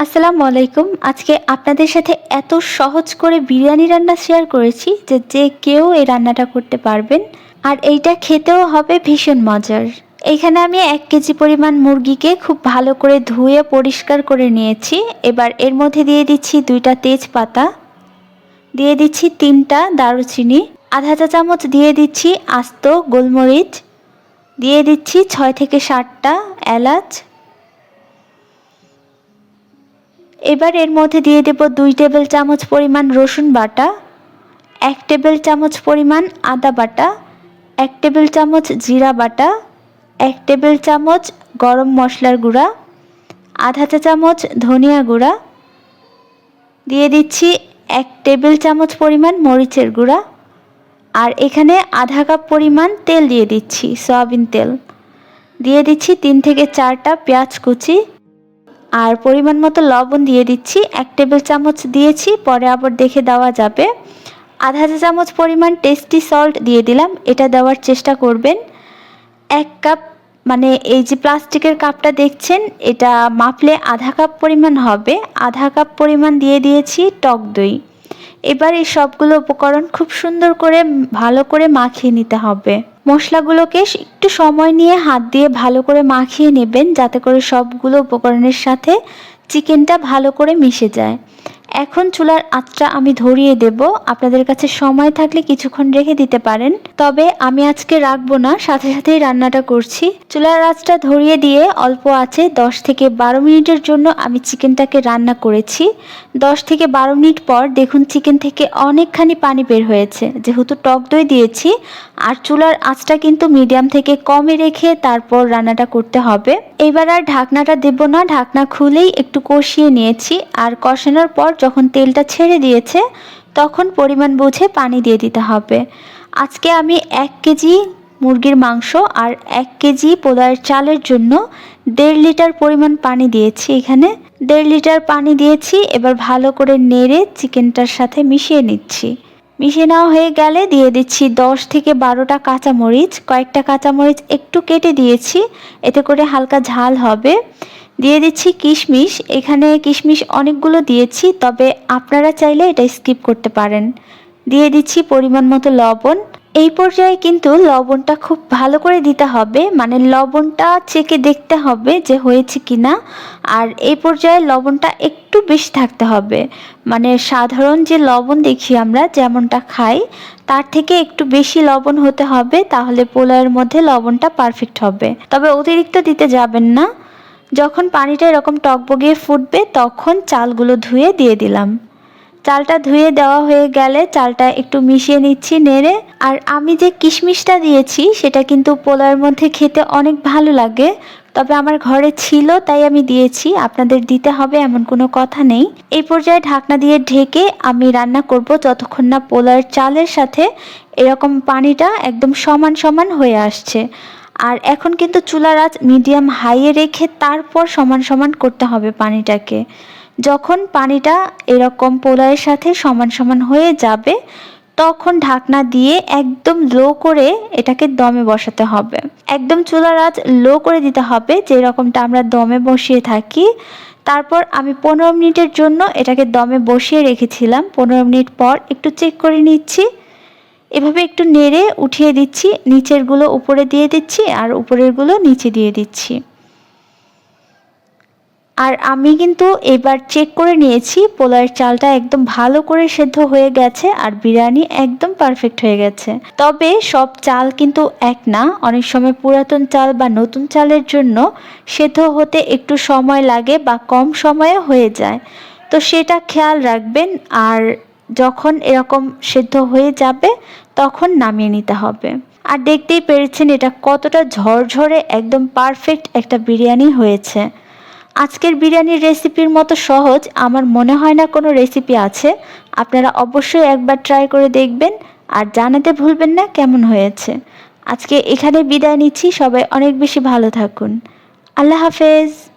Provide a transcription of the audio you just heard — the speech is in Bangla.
আসসালামু আলাইকুম। আজকে আপনাদের সাথে এত সহজ করে বিরিয়ানি রান্না শেয়ার করেছি যে যে কেউ এই রান্নাটা করতে পারবেন। আর এইটা খেতেও হবে ভীষণ মজার। এখানে আমি এক কেজি পরিমাণ মুরগিকে খুব ভালো করে ধুয়ে পরিষ্কার করে নিয়েছি। এবার এর মধ্যে দিয়ে দিচ্ছি দুইটা তেজপাতা, দিয়ে দিচ্ছি তিনটা দারুচিনি, আধা চা চামচ দিয়ে দিচ্ছি আস্ত গোলমরিচ, দিয়ে দিচ্ছি ছয় থেকে সাতটা এলাচ এবার এর মধ্যে দিয়ে দেব দুই টেবিল চামচ পরিমাণ রসুন বাটা, এক টেবিল চামচ পরিমাণ আদা বাটা, এক টেবিল চামচ জিরা বাটা, এক টেবিল চামচ গরম মশলার গুঁড়া, আধা চা চামচ ধনিয়া গুঁড়া, দিয়ে দিচ্ছি এক টেবিল চামচ পরিমাণ মরিচের গুঁড়া, আর এখানে আধা কাপ পরিমাণ তেল দিয়ে দিচ্ছি, সয়াবিন তেল। দিয়ে দিচ্ছি তিন থেকে চারটা পেঁয়াজ কুচি আর পরিমাণ মতো লবণ দিয়ে দিচ্ছি। এক টেবিল চামচ দিয়েছি, পরে আবার দেখে দেওয়া যাবে। আধা চা চামচ পরিমাণ টেস্টি সল্ট দিয়ে দিলাম, এটা দেওয়ার চেষ্টা করবেন। এক কাপ মানে এই যে প্লাস্টিকের কাপটা দেখছেন, এটা মাপলে আধা কাপ পরিমাণ হবে। আধা কাপ পরিমাণ দিয়ে দিয়েছি টক দই। এবার এই সবগুলো উপকরণ খুব সুন্দর করে, ভালো করে মাখিয়ে নিতে হবে। মশলাগুলোকে একটু সময় নিয়ে হাত দিয়ে ভালো করে মাখিয়ে নেবেন যাতে করে সবগুলো উপকরণের সাথে চিকেনটা ভালো করে মিশে যায়। এখন চুলার আঁচটা আমি ধরিয়ে দেব। আপনাদের কাছে সময় থাকলে কিছুক্ষণ রেখে দিতে পারেন। তবে আমি আজকে রাখব না, সাথে সাথেই রান্নাটা করছি। চুলার আঁচটা ধরিয়ে দিয়ে অল্প আছে, দশ থেকে বারো মিনিটের জন্য আমি চিকেনটাকে রান্না করেছি। দশ থেকে বারো মিনিট পর দেখুন চিকেন থেকে অনেকখানি পানি বের হয়েছে। যেহেতু টক দই দিয়েছি, আর চুলার আঁচটা কিন্তু মিডিয়াম থেকে কমে রেখে তারপর রান্নাটা করতে হবে। এবার আর ঢাকনাটা দেব না, ঢাকনা খুলেই একটু কষিয়ে নিয়েছি। আর কষানোর পর যখন তেলটা ছেড়ে দিয়েছে, তখন পরিমাণ বুঝে পানি দিয়ে দিতে হবে। আজকে আমি এক কেজি মুরগির মাংস আর এক কেজি পোলার চালের জন্য দেড় লিটার পরিমাণ পানি দিয়েছি এখানে। দেড় লিটার পানি দিয়েছি, এবার ভালো করে নেড়ে চিকেনটার সাথে মিশিয়ে নিচ্ছি। মিশিয়ে নেওয়া হয়ে গেলে দিয়ে দিচ্ছি দশ থেকে বারোটা কাঁচামরিচ। কয়েকটা কাঁচামরিচ একটু কেটে দিয়েছি, এতে করে হালকা ঝাল হবে। দিয়ে দিচ্ছি কিশমিশ। এখানে কিশমিশ অনেকগুলো দিয়েছি, তবে আপনারা চাইলে এটা স্কিপ করতে পারেন। দিয়ে দিচ্ছি পরিমাণ মতো লবণ। এই পর্যায়ে কিন্তু লবণটা খুব ভালো করে দিতে হবে মানে লবণটা চেকে দেখতে হবে যে হয়েছে কি না আর এই পর্যায়ে লবণটা একটু বেশি থাকতে হবে। মানে সাধারণ যে লবণ দেখি আমরা, যেমনটা খাই, তার থেকে একটু বেশি লবণ হতে হবে, তাহলে পোলাওয়ের মধ্যে লবণটা পারফেক্ট হবে। তবে অতিরিক্ত দিতে যাবেন না। যখন পানিটা এরকম টকবগিয়ে ফুটবে, তখন চালগুলো ধুয়ে দিয়ে দিলাম। চালটা ধুয়ে দেওয়া হয়ে গেলে চালটা একটু মিশিয়ে নিচ্ছি নেড়ে। আর আমি যে কিশমিশটা দিয়েছি, সেটা কিন্তু পোলার মধ্যে খেতে অনেক ভালো লাগে। তবে আমার ঘরে ছিল, তাই আমি দিয়েছি। আপনাদের দিতে হবে এমন কোনো কথা নেই। এই পর্যায়ে ঢাকনা দিয়ে ঢেকে আমি রান্না করব যতক্ষণ না পোলার চালের সাথে এরকম পানিটা একদম সমান সমান হয়ে আসছে। আর এখন কিন্তু চুলার আঁচ মিডিয়াম হাইয়ে রেখে তারপর সমান সমান করতে হবে পানিটাকে। যখন পানিটা এরকম পোলারের সাথে সমান সমান হয়ে যাবে, তখন ঢাকনা দিয়ে একদম লো করে এটাকে দমে বসাতে হবে। একদম চুলার আঁচ লো করে দিতে হবে, যেরকমটা আমরা দমে বসিয়ে থাকি। তারপর আমি পনেরো মিনিটের জন্য এটাকে দমে বসিয়ে রেখেছিলাম। পনেরো মিনিট পর একটু চেক করে নিচ্ছি। এভাবে একটু নেড়ে উঠিয়ে দিচ্ছি, নিচেরগুলো উপরে দিয়ে দিচ্ছি আর উপরেরগুলো নিচে দিয়ে দিচ্ছি। আর আমি কিন্তু এবার চেক করে নিয়েছি পোলার চালটা একদম ভালো করে সেদ্ধ হয়ে গেছে আর বিরিয়ানি একদম পারফেক্ট হয়ে গেছে। তবে সব চাল কিন্তু এক না, অনেক সময় পুরাতন চাল বা নতুন চালের জন্য সেদ্ধ হতে একটু সময় লাগে বা কম সময়ে হয়ে যায়। তো সেটা খেয়াল রাখবেন আর যখন এরকম সেদ্ধ হয়ে যাবে, তখন নামিয়ে নিতে হবে। আর দেখতেই পেরেছেন এটা কতটা ঝরঝরে, একদম পারফেক্ট একটা বিরিয়ানি হয়েছে। আজকের বিরিয়ানির রেসিপির মতো সহজ, আমার মনে হয় না কোনো রেসিপি আছে। আপনারা অবশ্যই একবার ট্রাই করে দেখবেন, আর জানাতে ভুলবেন না কেমন হয়েছে। আজকে এখানে বিদায় নিচ্ছি, সবাই অনেক বেশি ভালো থাকুন। আল্লাহ হাফেজ।